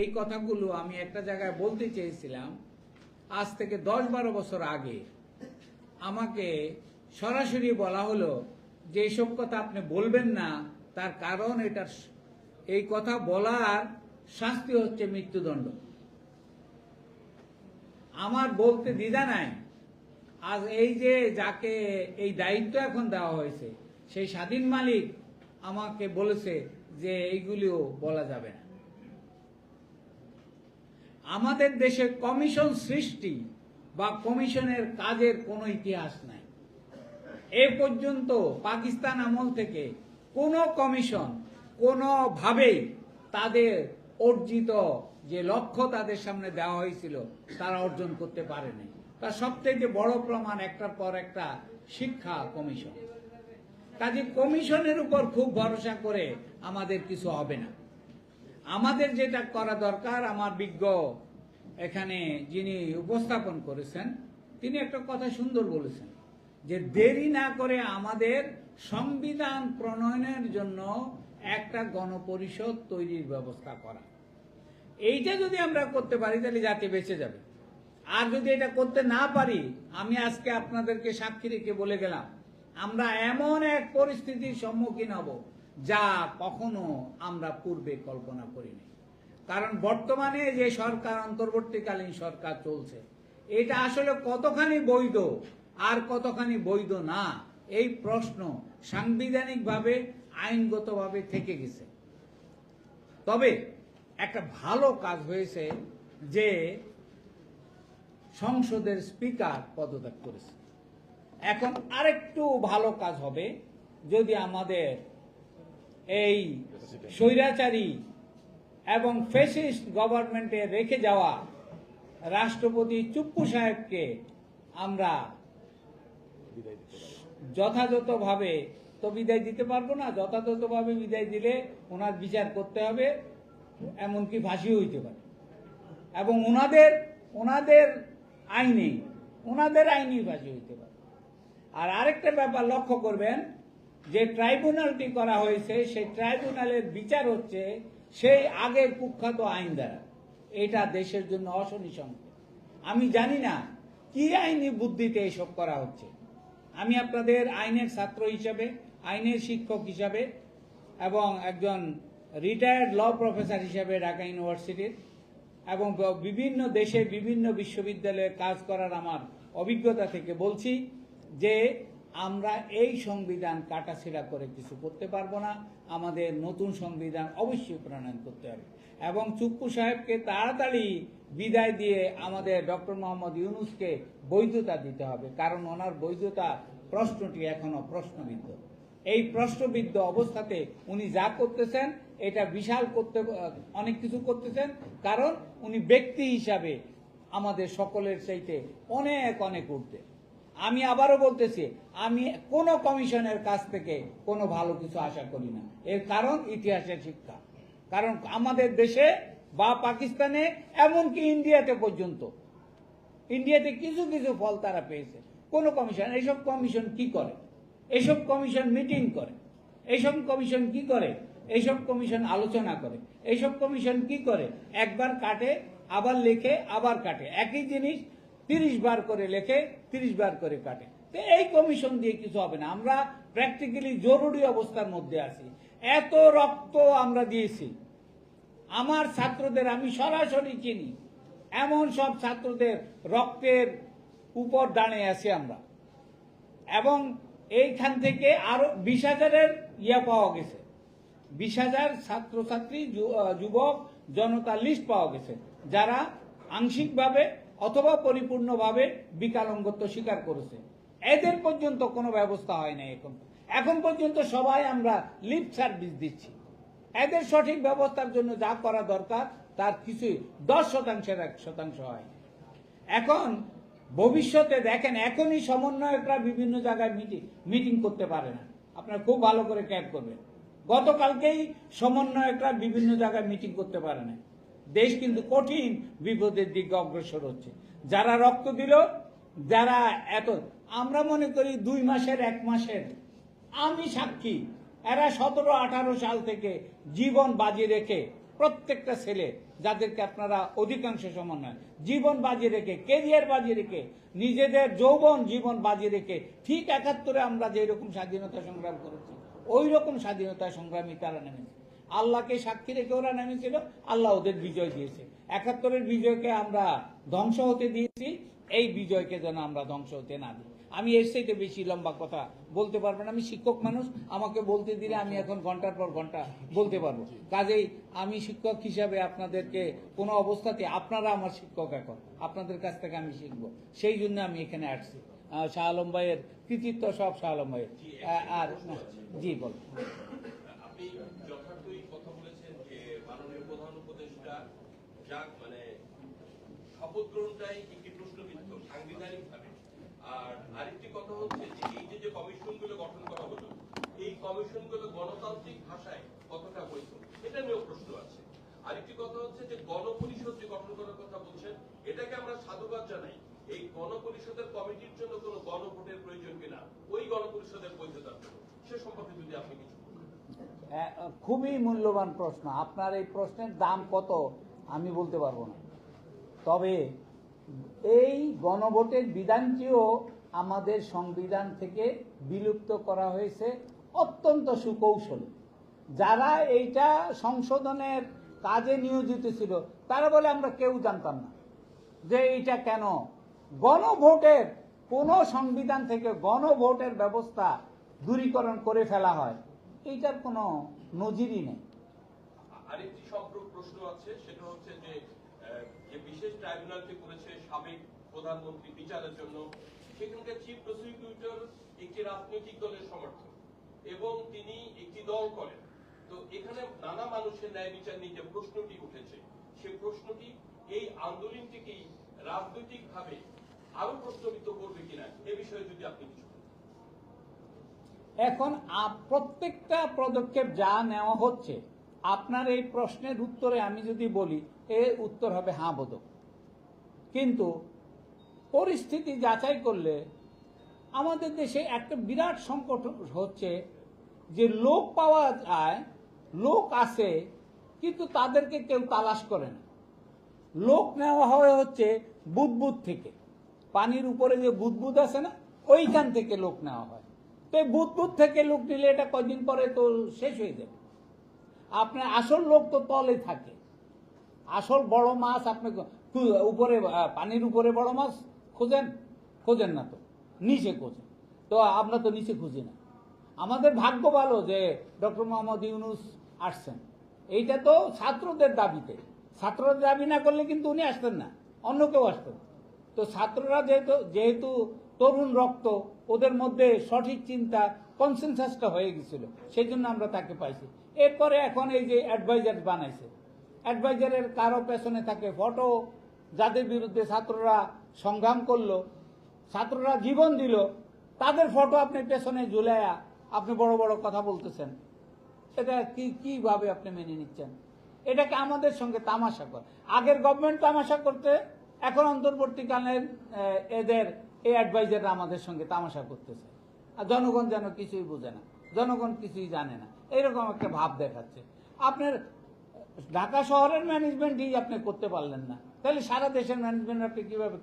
এই কথাগুলো আমি একটা জায়গায় বলতে চেয়েছিলাম। আজ থেকে দশ বারো বছর আগে আমাকে সরাসরি বলা হলো যে এইসব কথা আপনি বলবেন না, তার কারণ এটা এই কথা বলার শাস্তি হচ্ছে মৃত্যুদণ্ড। আমার বলতে দ্বিধা নাই। আজ এই যে যাকে এই দায়িত্ব এখন দেওয়া হয়েছে, সেই স্বাধীন মালিক আমাকে বলেছে যে এইগুলিও বলা যাবে না। আমাদের দেশে কমিশন সৃষ্টি বা কমিশনের কাজের কোনো ইতিহাস নাই। এ পর্যন্ত পাকিস্তান আমল থেকে কোনো কমিশন কোনোভাবেই তাদের অর্জিত যে লক্ষ্য তাদের সামনে দেওয়া হয়েছিল, তারা অর্জন করতে পারেনি। তার সবথেকে বড় প্রমাণ একটার পর একটা শিক্ষা কমিশন। কাজে কমিশনের উপর খুব ভরসা করে আমাদের কিছু হবে না। আমাদের যেটা করা দরকার, আমার বিজ্ঞ এখানে যিনি উপস্থাপন করেছেন, তিনি একটা কথা সুন্দর বলেছেন, যে দেরি না করে আমাদের সংবিধান প্রণয়নের জন্য একটা গণপরিষদ তৈরির ব্যবস্থা করা। এইটা যদি আমরা করতে পারি, তাহলে জাতি বেঁচে যাবে। আর যদি এটা করতে না পারি, আমি আজকে আপনাদেরকে সাক্ষী রেখে বলে গেলাম, আমরা এমন এক পরিস্থিতির সম্মুখীন হব যা কখনো আমরা পূর্বে কল্পনা করিনি। কারণ বর্তমানে যে সরকার, অন্তর্বর্তীকালীন সরকার চলছে, এটা আসলে কতখানি বৈধ আর কতখানি বৈধ না, এই প্রশ্ন সাংবিধানিকভাবে, আইনগতভাবে থেকে গেছে। তবে একটা ভালো কাজ হয়েছে যে সংসদের স্পিকার পদত্যাগ করেছে। এখন আরেকটু ভালো কাজ হবে যদি আমাদের এই স্বৈরাচারী এবং ফেসিস্ট গভর্নমেন্টে রেখে যাওয়া রাষ্ট্রপতি চুপ্পু সাহেবকে আমরা যথাযথভাবে তো বিদায় দিতে পারব না, যথাযথভাবে বিদায় দিলে ওনার বিচার করতে হবে, এমনকি ফাঁসি হইতে পারে। এবং ওনাদের ওনাদের আইনে, ওনাদের আইনেই ফাঁসি হইতে পারে। আর আরেকটা ব্যাপার লক্ষ্য করবেন যে ট্রাইব্যুনালটি করা হয়েছে, সেই ট্রাইব্যুনালের বিচার হচ্ছে সেই আগের কুখ্যাত আইন দ্বারা এটা দেশের জন্য অশনি আমি জানি না কি আইনি বুদ্ধিতে এসব করা হচ্ছে। আমি আপনাদের আইনের ছাত্র হিসাবে, আইনের শিক্ষক হিসাবে এবং একজন রিটায়ার্ড ল প্রফেসর হিসাবে ঢাকা ইউনিভার্সিটির এবং বিভিন্ন দেশে বিভিন্ন বিশ্ববিদ্যালয়ে কাজ করার আমার অভিজ্ঞতা থেকে বলছি যে আমরা এই সংবিধান কাটাছেড়া করে কিছু করতে পারব না। আমাদের নতুন সংবিধান অবশ্যই প্রণয়ন করতে হবে। এবং চুপ্পু সাহেবকে তাড়াতাড়ি বিদায় দিয়ে আমাদের ডক্টর মোহাম্মদ ইউনুসকে বৈধতা দিতে হবে। কারণ ওনার বৈধতা প্রশ্নটি এখনও প্রশ্নবিদ্ধ। এই প্রশ্নবিদ্ধ অবস্থাতে উনি যা করতেছেন, এটা বিশাল করতে, অনেক কিছু করতেছেন। কারণ উনি ব্যক্তি হিসাবে আমাদের সকলের চাইতে অনেক অনেক ঊর্ধ্বে। আমি আবারও বলতেছি, আমি কোনো কমিশনের কাছ থেকে কোনো ভালো কিছু আশা করি না। এর কারণ ইতিহাসের শিক্ষা। কারণ আমাদের দেশে বা পাকিস্তানে, এমনকি ইন্ডিয়াতে পর্যন্ত, ইন্ডিয়াতে কিছু কিছু ফল তারা পেয়েছে। কোন কমিশন এইসব কমিশন কি করে? এইসব কমিশন মিটিং করে। এইসব কমিশন কি করে? এইসব কমিশন আলোচনা করে। এইসব কমিশন কি করে? একবার কাটে, আবার লেখে, আবার কাটে। একই জিনিস তিরিশ বার করে লেখে, তিরিশ বার করে কাটে। তো এই কমিশন দিয়ে কিছু হবে না। আমরা প্র্যাকটিক্যালি জরুরি অবস্থার মধ্যে আছি। এত রক্ত আমরা দিয়েছি। আমার ছাত্রদের আমি সরাসরি চিনি। এমন সব ছাত্রদের রক্তের উপর দাঁড়িয়ে আছি আমরা। এবং এইখান থেকে আরও বিশ হাজারের ইয়া পাওয়া গেছে। বিশ হাজার ছাত্রছাত্রী যুবক জনতা লিস্ট পাওয়া গেছে। যারা আংশিকভাবে অথবা পরিপূর্ণভাবে বিকালঙ্গত্ব স্বীকার করেছে। এদের পর্যন্ত কোনো ব্যবস্থা হয় না এখন। এখন পর্যন্ত সবাই আমরা লিপ সার্ভিস দিচ্ছি। এদের সঠিক ব্যবস্থার জন্য যা করা দরকার, তার কিছুই দশ শতাংশের এক শতাংশ হয় এখন ভবিষ্যতে দেখেন, এখনই সমন্বয়করা বিভিন্ন জায়গায় মিটিং মিটিং করতে পারে না। আপনারা খুব ভালো করে ক্যাপ করবেন। গতকালকেই সমন্বয়করা বিভিন্ন জায়গায় মিটিং করতে পারে না দেশ কিন্তু কঠিন বিপদের দিকে অগ্রসর হচ্ছে। যারা রক্ত দিল, যারা এত, আমরা মনে করি দুই মাসের, এক মাসের। আমি সাক্ষী, এরা সতেরো, আঠারো সাল থেকে জীবন বাজি রেখে প্রত্যেকটা ছেলে, যাদেরকে আপনারা অধিকাংশ সমন্বয় জীবন বাজি রেখে কেরিয়ার বাজি রেখে, নিজেদের যৌবন জীবন বাজি রেখে, ঠিক একাত্তরে আমরা যেই রকম স্বাধীনতা সংগ্রাম করেছি ওই রকম স্বাধীনতা সংগ্রামী তারা নেমেছে। আল্লাহকে সাক্ষী রেখে ওরা নেমেছিল, আল্লাহ ওদের বিজয় দিয়েছে। একাত্তরের বিজয়কে আমরা ধ্বংস হতে দিয়েছি, এই বিজয়কে যেন আমরা ধ্বংস হতে না দিই। আমি এর চাইতে বেশি লম্বা কথা বলতে পারব না। আমি শিক্ষক মানুষ, আমাকে বলতে দিলে আমি এখন ঘণ্টার পর ঘণ্টা বলতে পারব। কাজেই আমি শিক্ষক হিসাবে আপনাদেরকে কোনো অবস্থাতে, আপনারা আমার শিক্ষক এখন, আপনাদের কাছ থেকে আমি শিখব। সেই জন্য আমি এখানে আসছি। শাহ আলম ভাইয়ের কৃতিত্ব সব শাহ আলম ভাইয়ের। আর জি, বল আপনি যথার্থই কথা বলেছেন যে মাননীয় প্রধান উপদেষ্টা মানে শপথ গ্রহণটাই একটি প্রশ্নবিদ্ধ আর আরেকটি কথা হচ্ছে যে, এই যে গঠন করা হলো, এই গণতান্ত্রিক ভাষায় কতটা বৈধ এটা নিয়েও প্রশ্ন আছে। আরেকটি কথা হচ্ছে যে, গণপরিষদ যে গঠন করার কথা বলছেন, এটাকে আমরা সাধুবাদ জানাই। এই গণপরিষদের কমিটির জন্য কোনো গণভোটের প্রয়োজন কিনা, ওই গণপরিষদের বৈধতার সে সম্পর্কে যদি আপনি কিছু খুবই মূল্যবান প্রশ্ন। আপনার এই প্রশ্নের দাম কত? আমি বলতে পারব না। তবে এই গণভোটের বিধানটিও আমাদের সংবিধান থেকে বিলুপ্ত করা হয়েছে অত্যন্ত সুকৌশলে। যারা এইটা সংশোধনের কাজে নিয়োজিত ছিল, তারা বলে আমরা কেউ জানতাম না যে এইটা কেন। গণভোটের কোন সংবিধান থেকে গণভোটের ব্যবস্থা দূরীকরণ করে ফেলা হয়, এইটার কোনো নজিরই নেই। আরেকটি সম্পর্ক প্রশ্ন আছে, সেটা হচ্ছে যে যে বিশেষ ট্রাইব্যুনালটি করেছে সাবেক প্রধানমন্ত্রী বিচারের জন্য, সেখানকার চিফ প্রসিকিউটর একটি রাজনৈতিক দলের সমর্থক এবং তিনি একটি দল করেন। তো এখানে নানা মানুষের ন্যায় বিচার নিয়ে যে প্রশ্নটি উঠেছে সেই প্রশ্নটি এই আন্দোলনটিকেই রাজনৈতিক ভাবে আরও প্রশ্নবিদ্ধ করবে কিনা, এ বিষয়ে যদি আপনি কিছু এখন প্রত্যেকটা পদক্ষেপ যা নেওয়া হচ্ছে আপনার এই প্রশ্নের উত্তরে আমি যদি বলি এর উত্তর হবে হাঁ বোধক কিন্তু পরিস্থিতি যাচাই করলে আমাদের দেশে একটা বিরাট সংকট হচ্ছে যে লোক পাওয়া যায়, লোক আছে, কিন্তু তাদেরকে কেউ তালাশ করে না। লোক নেওয়া হয় হচ্ছে বুদবুদ থেকে। পানির উপরে যে বুদবুদ আছে না, ওইখান থেকে লোক নেওয়া হয়। তো এই বুদবুদ থেকে লোক নিলে এটা কদিন পরে তো শেষ হয়ে যাবে। আপনার আসল লোক তো তলে থাকে। আসল বড় মাছ আপনি উপরে পানির উপরে বড় মাছ খোঁজেন? খোঁজেন না তো। নিচে খোঁজেন। তো আমরা তো নিচে খুঁজি না। আমাদের ভাগ্য ভালো যে ডক্টর মোহাম্মদ ইউনুস আসছেন। এইটা তো ছাত্রদের দাবিতে। ছাত্রদের দাবি না করলে কিন্তু উনি আসতেন না। অন্য কেউ আসতেন তো ছাত্ররা যেহেতু যেহেতু তরুণ রক্ত, ওদের মধ্যে সঠিক চিন্তা কনসেনসাসটা হয়ে গেছিল। সেই জন্য আমরা তাকে পাইছি। এরপরে এখন এই যে অ্যাডভাইজার বানাইছে। অ্যাডভাইজারের কারও পেছনে থাকে ফটো যাদের বিরুদ্ধে ছাত্ররা সংগ্রাম করল, ছাত্ররা জীবন দিল, তাদের ফটো আপনি পেছনে ঝুলাইয়া আপনি বড় বড় কথা বলতেছেন। এটা কি, কীভাবে আপনি মেনে নিচ্ছেন? এটাকে আমাদের সঙ্গে তামাশা কর? আগের গভর্নমেন্ট তামাশা করতে, এখন অন্তর্বর্তীকালের এদের এই অ্যাডভাইজাররা আমাদের সঙ্গে তামাশা করতেছে। আর জনগণ যেন কিছুই বোঝে না, জনগণ কিছুই জানে না। এরকম একটা ভাব দেখাচ্ছে আপনার, ঢাকা শহরের ম্যানেজমেন্টই আপনি করতে পারলেন না তাহলে সারা দেশের ম্যানেজমেন্ট আপনি কীভাবে?